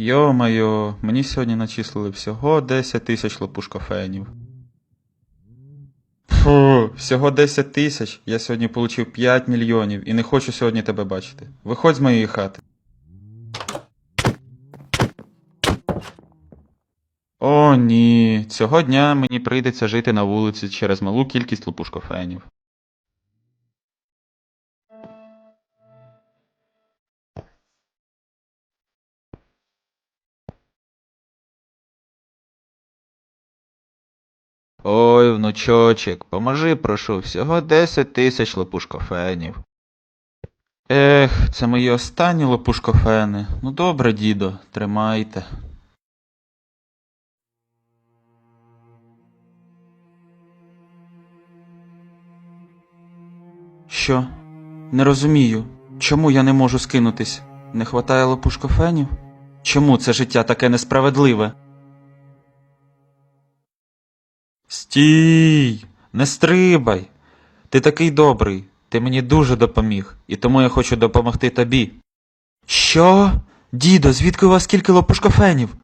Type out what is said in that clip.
Йо-майо, мені сьогодні начислили всього 10 тисяч лопушкофенів. Фу, всього 10 тисяч. Я сьогодні получив 5 мільйонів і не хочу сьогодні тебе бачити. Виходь з моєї хати. О, ні. Цього дня мені прийдеться жити на вулиці через малу кількість лопушкофенів. Ой, внучочек, поможи, прошу, всього 10 тисяч лопушкофенів. Ех, це мої останні лопушкофени. Ну добре, дідо, тримайте. Що? Не розумію, чому я не можу скинутись? Не хватає лопушкофенів? Чому це життя таке несправедливе? Стій! Не стрибай! Ти такий добрий, ти мені дуже допоміг, і тому я хочу допомогти тобі. Що? Дідо, звідки у вас скільки лопушкофенів?